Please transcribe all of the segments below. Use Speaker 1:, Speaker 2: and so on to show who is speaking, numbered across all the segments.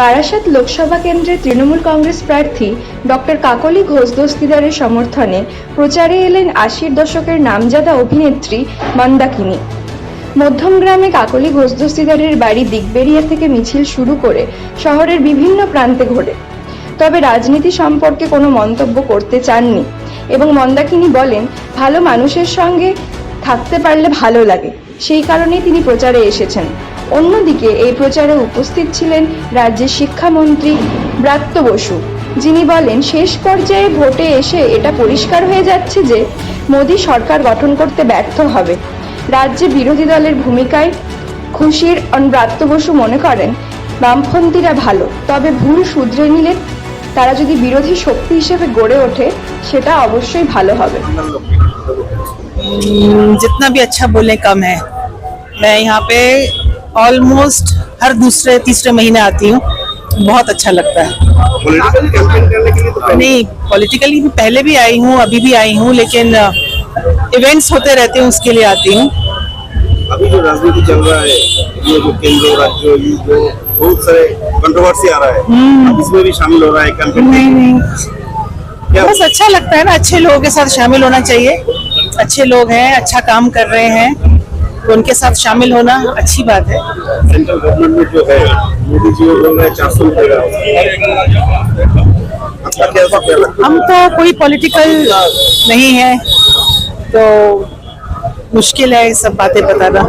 Speaker 1: বারাসাত লোকসভা কেন্দ্রের তৃণমূল কংগ্রেস প্রার্থী ডক্টর কাকলি ঘোষ দস্তিদারের সমর্থনে প্রচারে এলেন আশির দশকের নামজাদা অভিনেত্রী মন্দাকিনী। মধ্যমগ্রামে কাকলি ঘোষ দস্তিদারের বাড়ি দিগবেরিয়া থেকে মিছিল শুরু করে শহরের বিভিন্ন প্রান্তে ঘোরে। তবে রাজনীতি সম্পর্কে কোনো মন্তব্য করতে চাননি এবং মন্দাকিনী বলেন, ভালো মানুষের সঙ্গে থাকতে পারলে ভালো লাগে। সেই কারণেই তিনি প্রচারে এসেছেন। অন্যদিকে এই প্রচারে উপস্থিত ছিলেন রাজ্যের শিক্ষামন্ত্রী ব্রাত্য বসু যিনি বলেন শেষ পর্যায়ে ভোটে এসে এটা পরিষ্কার হয়ে যাচ্ছে যে মোদী সরকার গঠন করতে ব্যর্থ হবে রাজ্যে বিরোধী দলের ভূমিকায় খুশির ব্রাত্য বসু মনে করেন বামপন্থীরা ভালো তবে ভুল শুধরে নিলে তারা যদি বিরোধী শক্তি হিসেবে গড়ে ওঠে সেটা অবশ্যই ভালো হবে
Speaker 2: हम्म, जितना भी अच्छा बोले कम है मैं यहाँ पे ऑलमोस्ट हर दूसरे तीसरे महीने आती हूँ। बहुत अच्छा लगता है।
Speaker 3: तो
Speaker 2: नहीं पॉलिटिकली भी पहले भी आई हूँ अभी भी आई हूँ लेकिन इवेंट्स होते रहते हैं उसके लिए आती हूँ।
Speaker 3: अभी जो राजनीति चल रहा है ये जो केंद्र राज्य ये जो बहुत सारे कंट्रोवर्सी आ रहा है। अब इसमें भी शामिल हो रहा है कैंपेन
Speaker 2: नहीं नहीं। बस अच्छा लगता है ना अच्छे लोगों के साथ शामिल होना चाहिए। अच्छे लोग हैं अच्छा काम कर रहे हैं। तो उनके साथ शामिल होना अच्छी बात है।
Speaker 3: सेंट्रल गवर्नमेंट में जो है मोदी जी बोल रहे हैं चार सौ रुपये
Speaker 2: हम तो कोई पॉलिटिकल नहीं है तो मुश्किल है सब बातें बताना।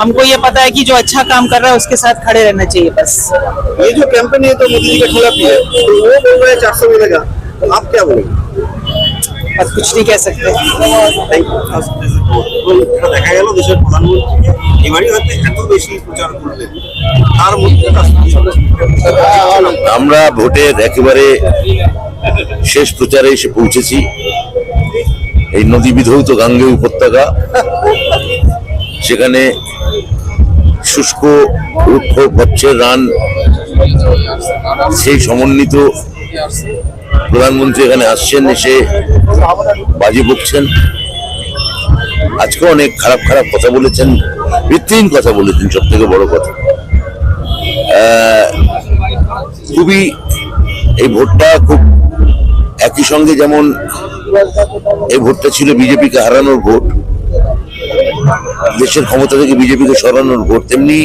Speaker 2: हमको ये पता है कि जो अच्छा काम कर रहा है उसके साथ खड़े रहना चाहिए बस।
Speaker 3: ये जो कैंपेन है तो मोदी जी के खिलाफ ही है तो वो बोल रहे हैं चार सौ मिलेगा तो आप क्या बोलेंगे?
Speaker 2: बस कुछ नहीं कह सकते
Speaker 3: Thank you. তো এটা দেখা গেল দেশের প্রধানমন্ত্রীকে এবারই হয়তো এত বেশি প্রচার করলেন তার মধ্যে তার সংসদের
Speaker 4: আমরা ভোটের একেবারে শেষ প্রচারে এসে পৌঁছেছি এই নদী বিধৌত গাঙ্গে উপত্যকা সেখানে শুষ্ক রুক্ষ কচ্ছের রান সেই সমন্বিত প্রধানমন্ত্রী এখানে আসছেন, এসে বাজি বকছেন। আজকে অনেক খারাপ খারাপ কথা বলেছেন ভিত্তিহীন কথা বলেছেন, সব থেকে বড় কথা। খুবই এই ভোটটা খুব একই সঙ্গে যেমন এই ভোটটা ছিল বিজেপিকে হারানোর ভোট, দেশের ক্ষমতা থেকে বিজেপিকে সরানোর ভোট, তেমনি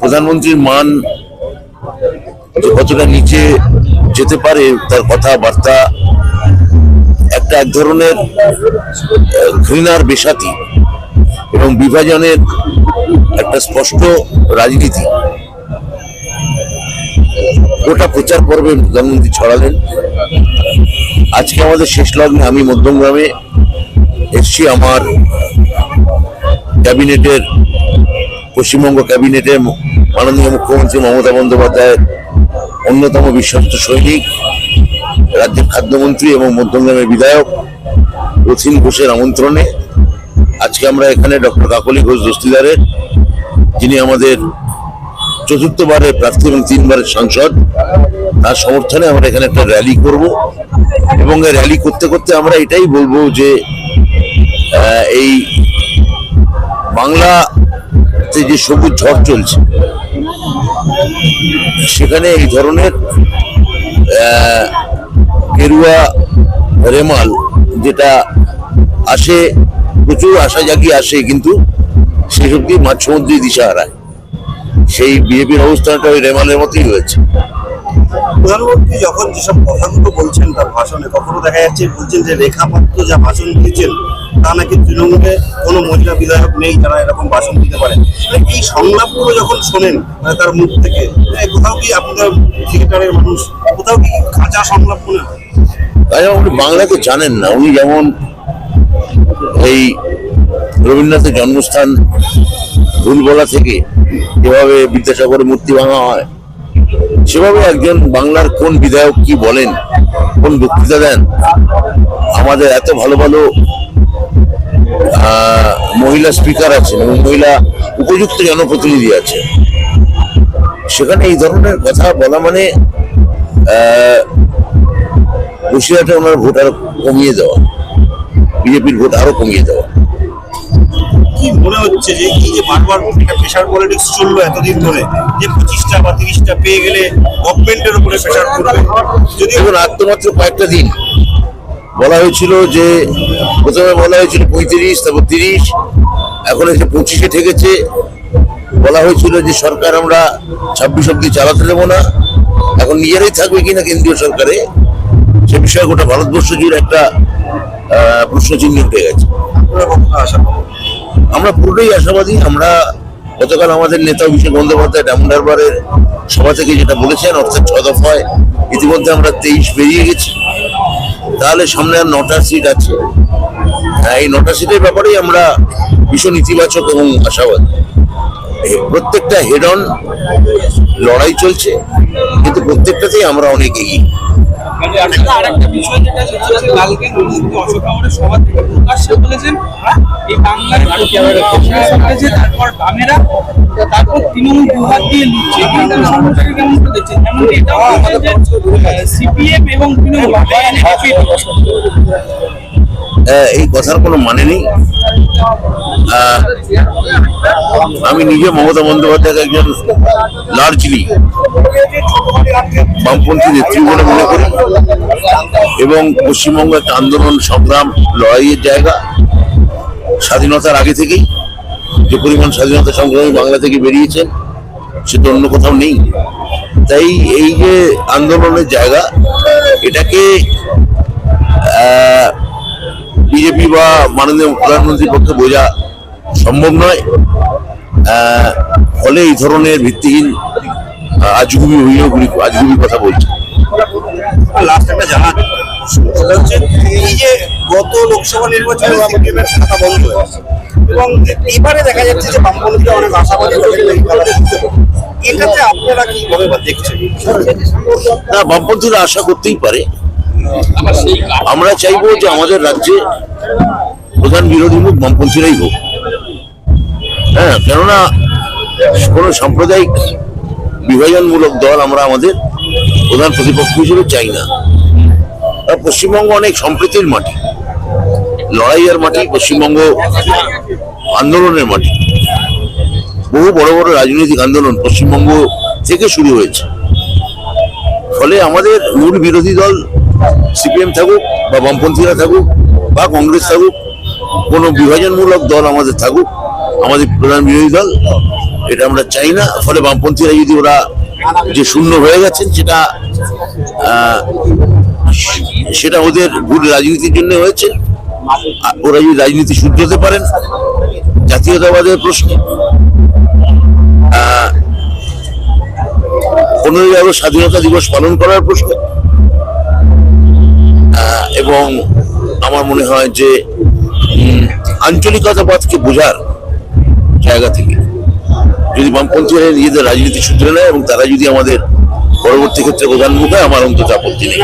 Speaker 4: প্রধানমন্ত্রীর মান কতটা নিচে যেতে পারে তার কথাবার্তা, একটা এক ধরনের ঘৃণার বেসাতি এবং বিভাজনের একটা স্পষ্ট রাজনীতি। গোটা প্রচার পর্বে প্রধানমন্ত্রী ছড়ালেন। আজকে আমাদের শেষ লগ্নে আমি মধ্যমগ্রামে এসছি। আমার ক্যাবিনেটের, পশ্চিমবঙ্গ ক্যাবিনেটের মাননীয় মুখ্যমন্ত্রী মমতা বন্দ্যোপাধ্যায়ের অন্যতম বিশ্বস্ত সৈনিক, রাজ্যের খাদ্যমন্ত্রী এবং মধ্যমগ্রামের বিধায়ক রথিন ঘোষের আমন্ত্রণে। আজকে আমরা এখানে ডক্টর কাকলি ঘোষ দস্তিদারের, যিনি আমাদের চতুর্থবারের প্রার্থী এবং তিনবারের সাংসদ, তার সমর্থনে আমরা এখানে একটা র্যালি করব। এবং এই র্যালি করতে করতে আমরা এটাই বলব যে এই বাংলাতে যে সবুজ ঝড় চলছে সেখানে এই ধরনের গেরুয়া রেমাল যেটা আসে, প্রচুর আশা জাগিয়ে আসে, কিন্তু সেই সব দিয়ে মাঝ সমুদ্রে দিশা হারায়। সেই বিজেপির অবস্থানটা ওই রেমালের মতোই হয়েছে।
Speaker 3: প্রধানমন্ত্রী যখন যেসব কথাগুলো বলছেন তার ভাষণে, কখনো দেখা যাচ্ছে বলছেন যে রেখাপাত্র যা ভাষণ দিয়েছেন তা নাকি তৃণমূলে কোনো মহিলা বিধায়ক নেই যারা এরকম ভাষণ দিতে পারেন মানে এই সংলাপগুলো যখন শোনেন মানে তার মুখ থেকে কোথাও কি আপনাদের থিয়েটারের মানুষ, কোথাও কি কাঁচা সংলাপ মনে
Speaker 4: উনি বাংলা তো জানেন না। উনি যেমন এই রবীন্দ্রনাথের জন্মস্থান ভুলবলা থেকে যেভাবে বিদ্যাসাগরের মূর্তি ভাঙা হয়, সেভাবে একজন বাংলার কোন বিধায়ক কি বলেন, কোন বক্তৃতা দেন? আমাদের এত ভালো ভালো মহিলা স্পিকার আছেন এবং মহিলা উপযুক্ত জনপ্রতিনিধি আছে সেখানে এই ধরনের কথা বলা মানে বসিরহাটে ওনার ভোট আরও কমিয়ে দেওয়া বিজেপির ভোট আরও কমিয়ে দেওয়া।
Speaker 3: কি মনে হচ্ছে যে এই যে বারবার একটা প্রেশার পলিটিক্স চলল এতদিন ধরে যে পঁচিশটা বা তিরিশটা পেয়ে গেলে গভর্নমেন্টের উপরে প্রেশার পড়বে? যদি
Speaker 4: দেখুন আর কয়েকটা দিন বলা হয়েছিল যে, প্রথমে বলা হয়েছিল পঁয়ত্রিশ, তারপর তিরিশ, এখন এসে পঁচিশে ঠেকেছে। বলা হয়েছিল যে, সরকার আমরা ছাব্বিশ অব্দি চালাতে দেবো না। এখন নিজেরাই থাকবে কিনা কেন্দ্রীয় সরকারে, সে বিষয়ে গোটা ভারতবর্ষ জুড়ে একটা প্রশ্নচিহ্ন উঠে গেছে। আমরা পুরোটাই আশাবাদী, আমরা গতকাল আমাদের নেতা অভিষেক বন্দ্যোপাধ্যায় ডায়মন্ড হারবারের সভা থেকে যেটা বলেছেন, অর্থাৎ ছ দফায় ইতিমধ্যে আমরা তেইশ বেরিয়ে গেছি। তাহলে সামনে আর নটা সিট আছে। এই নটা সিটের ব্যাপারেই আমরা ভীষণ ইতিবাচক এবং আশাবাদী। প্রত্যেকটা হেড অন লড়াই চলছে, কিন্তু প্রত্যেকটাতেই আমরা অনেক এগিয়ে।
Speaker 5: আরেকটা আরেকটা বিষয় যেটা সেটা অশোক সভা থেকে প্রকাশ্যে বলেছেন এই বাংলার হয়েছে তারপর তারপর তৃণমূল দুহাত দিয়ে লুটছে সম্পর্কে কেমন দেখছেন এমনকি এটাও সিপিএম এবং তৃণমূল
Speaker 4: এই কথার কোনো মানে নেই। আমি নিজে মমতা বন্দ্যোপাধ্যায়কে একজন লার্জলি বামপন্থী নেত্রী বলে মনে করি এবং পশ্চিমবঙ্গ একটা আন্দোলন, সংগ্রাম, লড়াইয়ের জায়গা, স্বাধীনতার আগে থেকেই যে পরিমাণ স্বাধীনতা সংগ্রামী বাংলা থেকে বেরিয়েছেন, সে তো অন্য কোথাও নেই। তাই এই যে আন্দোলনের জায়গা, এটাকে বিজেপি বা মাননীয় প্রধানমন্ত্রীর পক্ষে বোঝা সম্ভব নয়। ফলে এই ধরনের ভিত্তিহীন আজগুবি অভিযোগগুলি আজগুবি কথা বলছে।
Speaker 3: লাস্ট একটা জানা এই যে গত লোকসভা নির্বাচনে সিপিএম খাতা বন্ধ হয়েছে এবং এবারে দেখা যাচ্ছে যে বামপন্থীরা অনেক আশাবাদী। এটাতে আপনারা বা দেখছেন?
Speaker 4: না বামপন্থীরা আশা করতেই পারে। আমরা চাইব যে আমাদের রাজ্যে প্রধান বিরোধী মুখ বামপন্থীরাই হোক। হ্যাঁ কেননা কোনো সাম্প্রদায়িক বিভাজনমূলক দল আমরা আমাদের প্রধান প্রতিপক্ষ হিসেবে চাই না। পশ্চিমবঙ্গ অনেক সম্প্রীতির মাটি, লড়াইয়ের মাটি, পশ্চিমবঙ্গ আন্দোলনের মাটি। বহু বড় বড় রাজনৈতিক আন্দোলন পশ্চিমবঙ্গ থেকে শুরু হয়েছে। ফলে আমাদের মূল বিরোধী দল সিপিএম থাকুক বা বামপন্থীরা থাকুক বা কংগ্রেস থাকুক, কোনো বিভাজনমূলক দল আমাদের থাকুক, আমাদের প্রধান বিরোধী দল, এটা আমরা চাই না। ফলে বামপন্থীরা যদি ওরা যে শূন্য হয়ে গেছেন, সেটা সেটা ওদের ভুল রাজনীতির জন্য হয়েছে। ওরা যদি রাজনীতি শুধরাতে পারেন, জাতীয়তাবাদের প্রশ্ন পনেরোই আগস্ট স্বাধীনতা দিবস পালন করার প্রশ্ন এবং আমার মনে হয় যে আঞ্চলিকতাবাদকে বোঝার জায়গা থেকে যদি বামপন্থীরা নিজেদের রাজনীতি সূত্রে নেয় এবং তারা যদি আমাদের পরবর্তী ক্ষেত্রে প্রধানমন্ত্রী আমার অন্তত আপত্তি নেই।